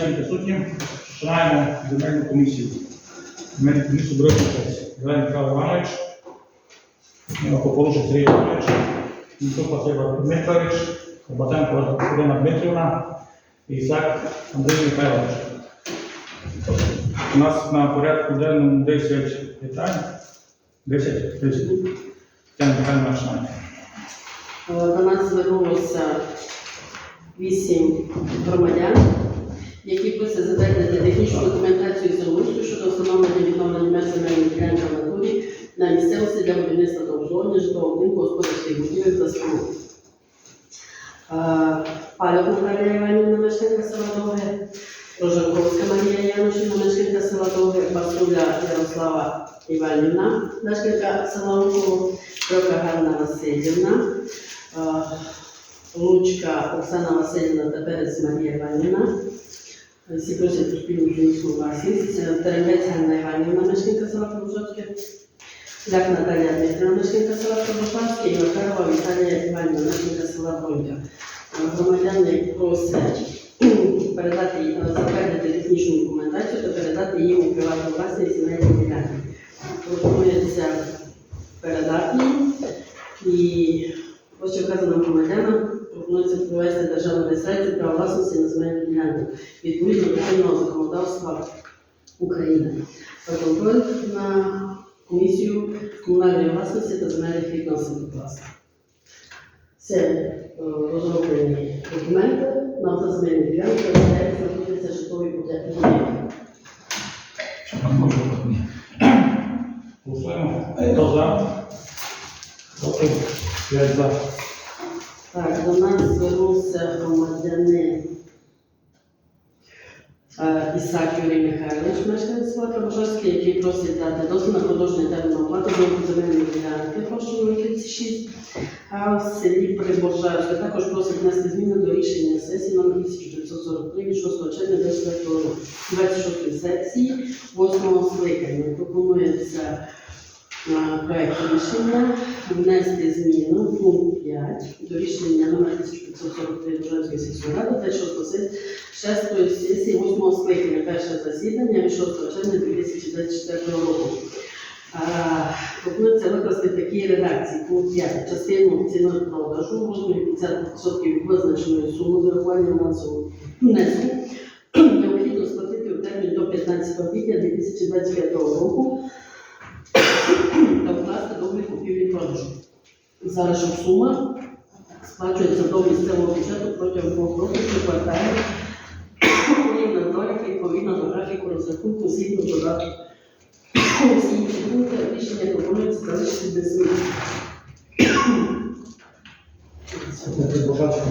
Всім присутнім починаємо земельну комісію. Земельну комісію сесії. Зелений Михайло Іванович, Поколушик Сергій Іванович, Міцук Василь Дмитрович, Батенко Ірина Дмитрівна і Ісак Андрій Михайлович. У нас на порядку денному 10 питань. 10 10. Тетяна Михайловна починає. Е, До нас звернулося вісім громадян, які просять затвердити технічну документацію землеустрою щодо встановлення відновлення меж земельної ділянки в натурі на місцевості для будівництва та обслуговування житлового будинку господарських будівель та споруд. Пальок Наталія Іванівна, мешканка села Довге, Рожанковська Марія Янушівна, мешканка села Довге, Басуля Ярослава Іванівна, мешканка села Луково, Трока Ганна Васильівна, Лучка Оксана Васильівна та Перець Марія Іванівна. Всі просять у спільну жінську власність. Теренець Ганна Іванівна, мешканка села Пробушацьке. Ляк Наталія Дмитрівна, мешканка села Пробушацьке і Макарова Віталія Іванівна, мешканка села Бронька. Е, Громадяни просять передати, е, затвердити технічну документацію та передати її у приватну власність земельної ділянки. Пропонується передати їм і ось вказаним громадянам пропонується провести державну реєстрацію права власності на земельну ділянку відповідно до чинного законодавства України. Контроль на комісію комунальної власності та земельних відносин, будь ласка. Це розроблені документи на автоземельні ділянки, де знаходяться житлові будинки. Голосуємо. Хто за? П'ять за. Так, до нас звернувся громадянин е, Ісак Юрій Михайлович, мешканець села Пробожанський, який просить дати дозвіл на продовження терміну оплати за земельної ділянки площею 36, а в селі Приборжавське також просить внести зміни до рішення сесії номер 1943 від 6 червня 24 26 сесії 8 скликання. Пропонується е, рішення внести зміну пункт 5 до рішення номер 1543 Державської сільської ради та 6 сесії 8 скликання перше засідання від 6 червня 2024 року. Пропонується викласти в такій редакції. Пункт 5 частину ціни продажу розмірі 50% визначеної суми з урахуванням авансового внеску необхідно сплатити у термін до 15 квітня 2025 року та вкласти договір купівлі-продажу. Зараз же сума сплачується до місцевого бюджету протягом двох років кварталів, коли на долях відповідно до графіку розрахунку згідно додатку. Всі інші пункти рішення пропонується залишити без змін. Не прибажачка.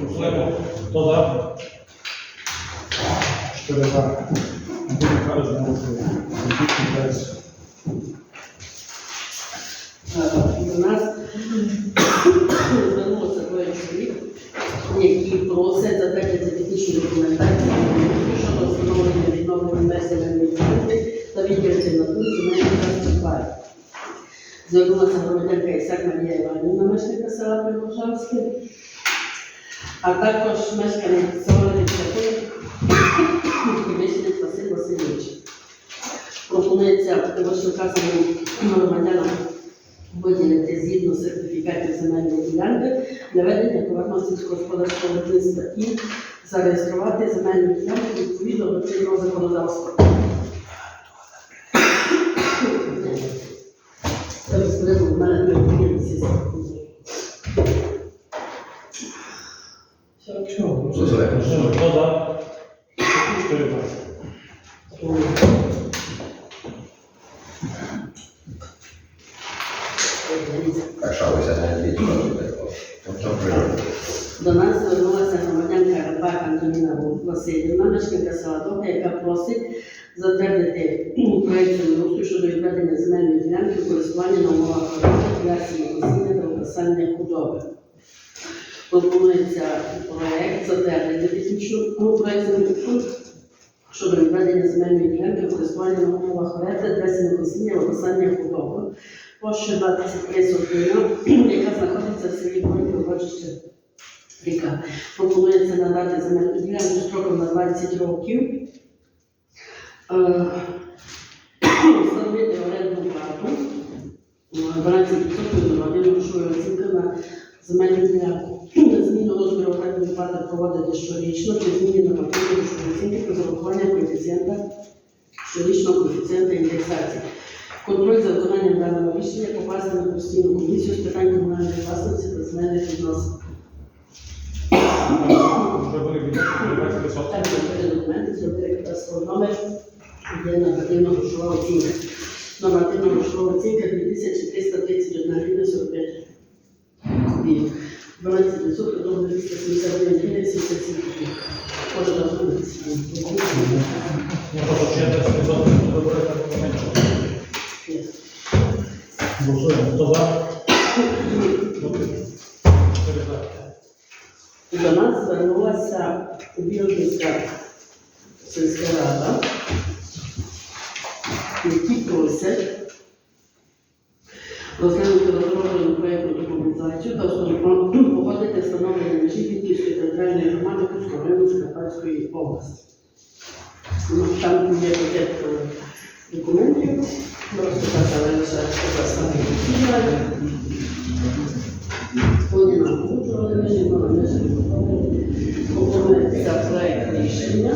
Голосуємо. Хто за? Чотири за. Андрій Михайлович не голосує. Андрій Михайлович. Е, До нас звернулося двоє чоловік, які просять затвердити технічну документацію щодо встановлення відновлення ділянки та відділити на пункт земельних часток парк. Звернулася громадянка Ісак Марія Іванівна, мешканка села Приборжанське, а також мешканець села і мешканець Василь Васильович. Пропонується вищеказаним громадянам виділити згідно сертифікатів земельної ділянки для ведення товарного сільськогосподарського виробництва і зареєструвати земельну ділянку відповідно до чинного законодавства. Голосуємо. Хто за? Чотири Так що не? Тобто. До нас звернулася громадянка Рибак Антоніна Васильівна, мешканка села Добра, яка просить затвердити проєкт землеустрою щодо відведення земельної ділянки користування на умовах рекреації насіння та виписання худоби. Пропонується проєкт затвердити технічну ну, проєкт землеустрою щодо відведення земельної ділянки користування на умовах оренди для сінокосіння виписання худоби. Площа 23 сотина, яка знаходиться в селі Бойко, Урочище Ріка. Пропонується надати земельну строком на 20 років. Е, Встановити орендну плату. е, 12% нормативної грошової оцінки на земельну ділянку. Зміну розміру орендної плати проводити щорічно при зміні нормативної грошової оцінки при зарахуванні коефіцієнта щорічного коефіцієнта індексації. Контроль за виконанням даного рішення покласти на постійну комісію з питань комунальної власності та земельних відносин. Зробили відношення до 20%. Так, зробити документи, зробити кадастровий номер, є нормативна грошова оцінка. Нормативна грошова оцінка 2331 гривня 45 копійок. 12% до 279 гривень 77 копійок. Може, розумітися. Я хочу Голосуємо. Хто за? До нас звернулася Білгівська сільська рада, які просять розглянути розроблену проєктну документацію та погодити встановлення межі Вінківської територіальної громади Курського району Закарпатської області. Там є пакет е, документів, розписати, але лише показати. Вони нам погоджували межі, але межі пропонується проект рішення.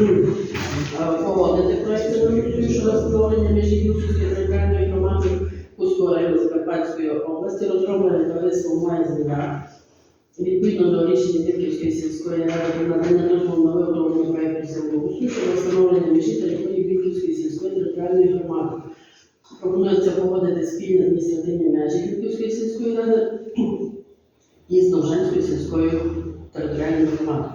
Е, Погодити проект землеустрою щодо встановлення межі Юсівської територіальної громади Кузького району Закарпатської області, розроблене товариством має земля. Відповідно до рішення Вірківської сільської ради надання дозволу на виготовлення проекту землеустрою щодо встановлення межі території Вірківської сільської територіальної громади. Пропонується погодити спільні адміністративні межі Вірківської сільської ради із Довженською сільською територіальною громадою.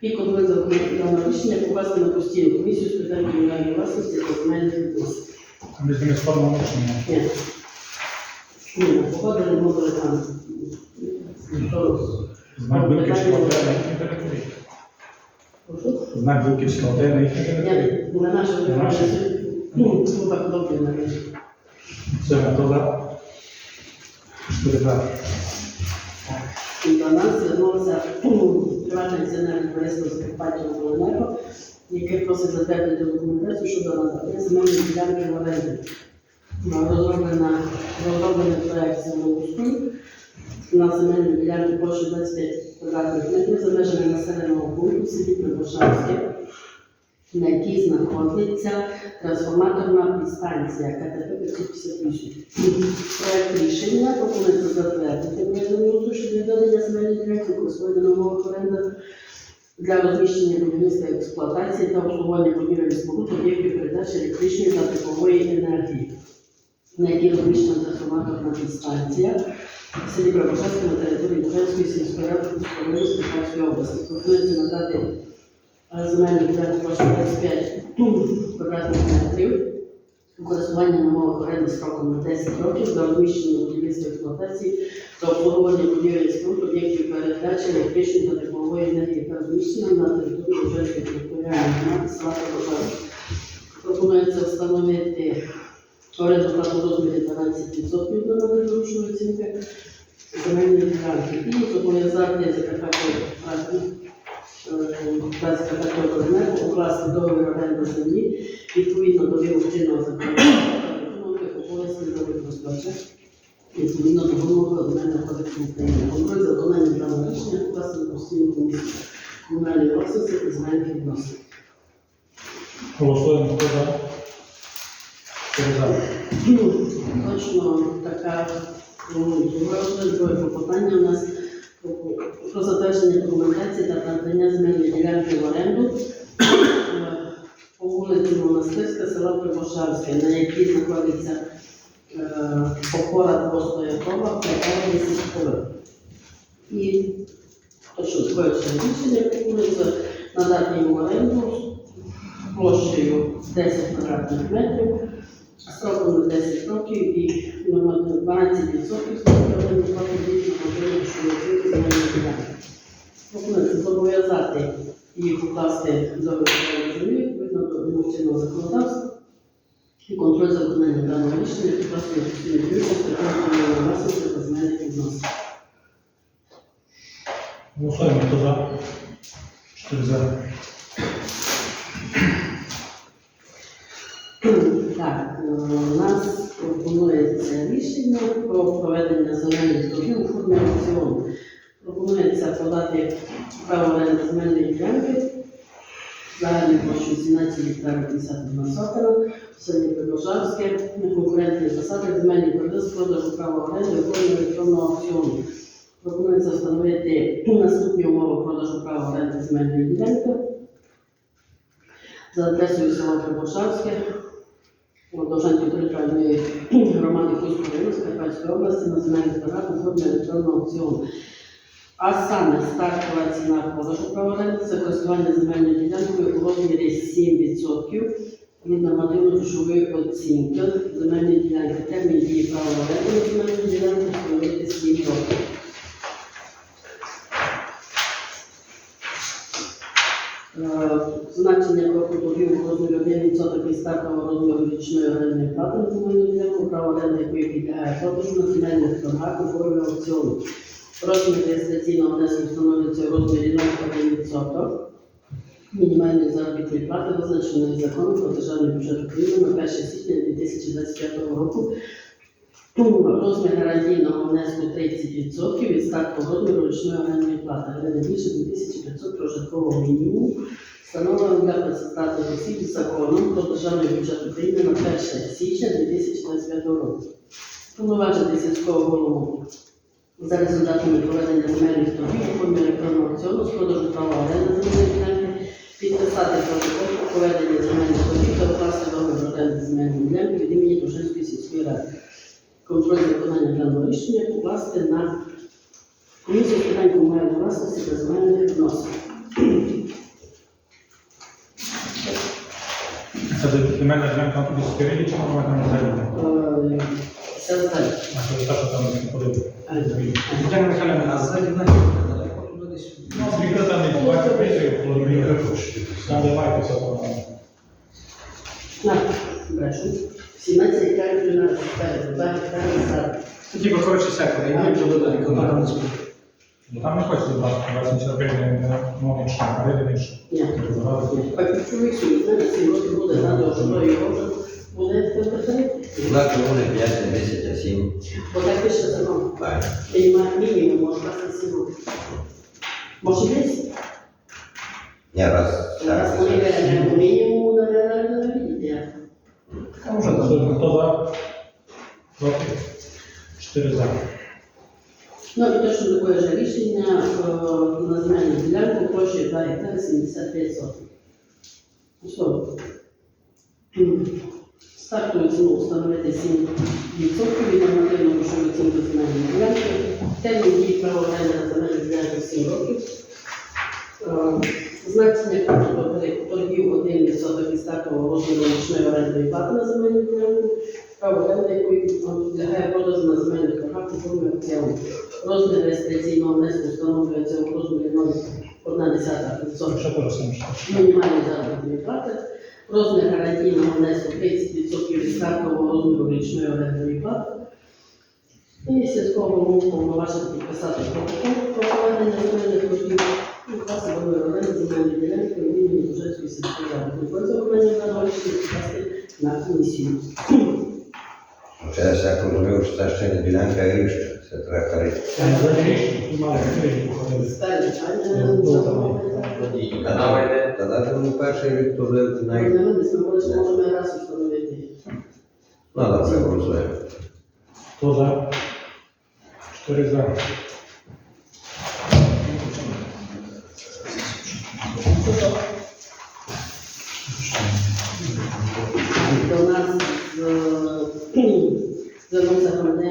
І контроль за виконанням рішення покласти на постійну комісію з питань комунальної власності та земельних відносин. Ми ними спорно рішення. Ні. Ні, погодили модули там. Знак ОТ на їхній території. Знак ОТ на їхній території. На нашій. Ну так добре навіть. Все, хто за? Чотири за. До нас звернулося приватне акціонерне товариство Закарпаття Обленерго, яке просить затвердити документацію щодо надання земельної ділянки в Розроблена розроблений проект землеустрою на земельну ділянку площі 25 квадратних метрів за населеного пункту в селі Прибушанське, на якій знаходиться трансформаторна підстанція КТП 558. Проект рішення пропонується затвердити проєктну щодо відведення земельних ділянки користування на умовах оренди для розміщення будівництва експлуатації та обслуговування будівель споруд об'єктів передачі електричної та теплової енергії, на якій розміщена трансформаторна підстанція в селі Прабушевське на території Бужанської сільської Закарпатської області. Пропонується надати е, земельну ділянку площі 25 квадратних метрів користування на мовах оренди строком на 10 років для розміщення будівництва експлуатації та обслуговування будівель споруд об'єктів передачі електричної та теплової енергії та розміщення на території Божанської територіальної громади села Божанська. Пропонується встановити оренду плату розмірі 12% до надгрошової оцінки земельної ділянки і зобов'язати Закарпаття та Закарпаття Обленерго укласти договір оренди землі відповідно до вимог чинного законодавства та виконувати обов'язки за використання відповідно до вимог Земельного кодексу України. Контроль за виконанням даного рішення покласти на постійну комісію комунальної власності та земельних відносин. Голосуємо. Хто за? Чотири за. Точно така ну, друге клопотання у нас про, затвердження документації та надання земельної ділянки в оренду е, по вулиці Монастирська, села Прибошавське, на якій знаходиться е, опора двостоякова при сільської. І точно своє рішення пропонується надати в оренду площею 10 квадратних метрів на 10 років і нормативно 12% строкової плати дітей на можливість, що оцінки земельної ділянки. Пропонується зобов'язати їх укласти до виконання землі відповідно до вимог законодавства і контроль за виконанням даного рішення підкласти комісію з власності та земельних відносин. Голосуємо, хто за? Чотири за. Так, е, у нас пропонується рішення про проведення земельних торгів у формі аукціону. Пропонується подати право оренди земельної ділянки загальною площею 17 гектарів 51 сотина, в селі Прибожанське, на конкурентних засадах земельні торги продажу права оренди у електронного аукціону. Пропонується встановити наступні умови продажу права оренди земельної ділянки за адресою села Прибожанське, Довжанської територіальної громади Кузького району Скарпатської області на у формі електронного аукціону. А саме стартова ціна продажу права за користування земельною ділянкою у розмірі 7% від нормативно-грошової оцінки земельної ділянки. Термін дії права оренди на земельну ділянку встановити 7 років. Е, Значення кроку торгів у розмірі 1% від стартового розміру річної орендної плати на земельну ділянку, право оренди якої підлягає продажу на земельних торгах у формі аукціону. Розмір реєстраційного внеску встановлюється у розмірі 0,1%. Мінімальної заробітної плати визначеної законом про державний бюджет України на 1 січня 2025 року. Розмір гарантійного внеску 30% від стартового розміру річної орендної плати, але не більше 2500 прожиткового мінімуму, встановленого для працездатних осіб законом про державний бюджет України на 1 січня 2025 року. Повноважити сільського голову за результатами проведення земельних торгів формі електронного аукціону з продажу права оренди земельної ділянки, підписати протокол про проведення земельних торгів та укласти договір оренди земельної ділянки від імені Тушинської сільської ради. Контроль виконання даного рішення покласти на комісію питань комунальної власності та земельних відносин. Це земельна ділянка на тобі спереді чи вона там ззаді? Е, Все здалі. А це так, там не ходив. Тетяна Михайлівна, а знаєте, недалеко туди десь. Ну, звідти там не буває призів, коли ми там займаєтеся там. На, брешу. 17 гектарів 13 гектарів, 2 гектари сад. Це типу, коротше, сектор, і ми туди далі, коли там не спить. Ну там не хочеться вас не робити, ну, інше, а риби інше. Ні. А ключовий суд, знаєте, ці роки буде надо, що то його вже буде випитати. Знак вони 5, 10, а 7. Бо так пише закон. Так. Мінімум, мінімум може класти 7 років. Може 10? Я раз. Раз вони беремо мінімум, наверное, не Голосуємо, хто за? Проти? Чотири за. Ну і точно таке ж рішення е, на земельну ділянку площею 2 гектари 75 сотень. Стартову ціну встановити 7% від нормативної грошової оцінки земельної ділянки. Термін дії на земельну ділянку 7 років. Е, Значення торгів 1% від стартового розміру річної орендної плати на земельну ділянку. Право оренди, якої підлягає продажу на земельних торгах у формі. Розмір реєстраційного внеску встановлюється у розмірі 0,1%. Що теж саме що? Мінімальної заробітної плати. Розмір гарантійного внеску 30% від стартового розміру річної орендної плати. І сільського голову повноважити підписати протокол про проведення земельних торгів. І класи договір оренди земельної ділянки у імені Бужецької сільської ради. За виконанням даного рішення на комісію. Це я так розумію, що це ще не ділянка ріжка. Це треба. Ну, Давайте. Та дати мені перший рік туди най... Ми можемо раз установити. Ну, це голосуємо. Хто за? Чотири за.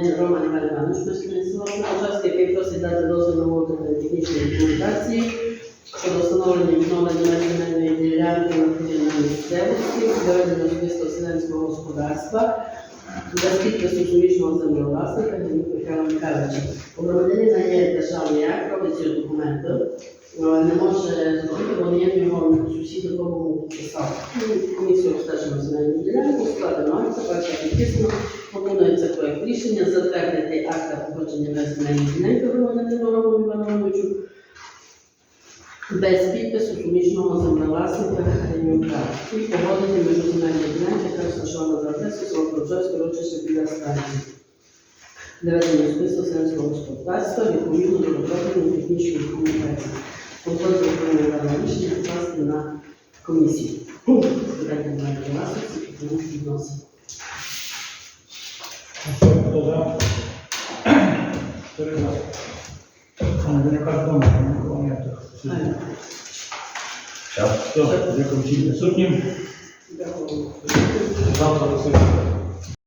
Звернувся громадянин Роман Іван Іванович, мешканець села Пожарське, який просить дати дозвіл на виготовлення технічної документації щодо встановлення відновлення земельної ділянки на подільній місцевості, доведення особистого селянського господарства без підпису суміжного землевласника Михайла Михайловича. У громадянина є державний акт, робить документи, Е, не може ну, зробити, бо я в нього сусіди кому підписав. Комісію ну, обстеження земельну ділянку складено ну, акта, бача підписано, виконується проєкт рішення затвердити акта погодження внесеної ділянки громадянину Роману Івановичу без підпису суміжного землевласника Гринюка і погодити між земельні ділянки, яка розташована за адресою Солодрожевського рочища біля станції. Доведення спису сенсового господарства відповідно до розробленої технічної документації. Походу економічні покласти на комісію. Ну, питання має власності і відносин. Все, дякую всім присутнім. Завтра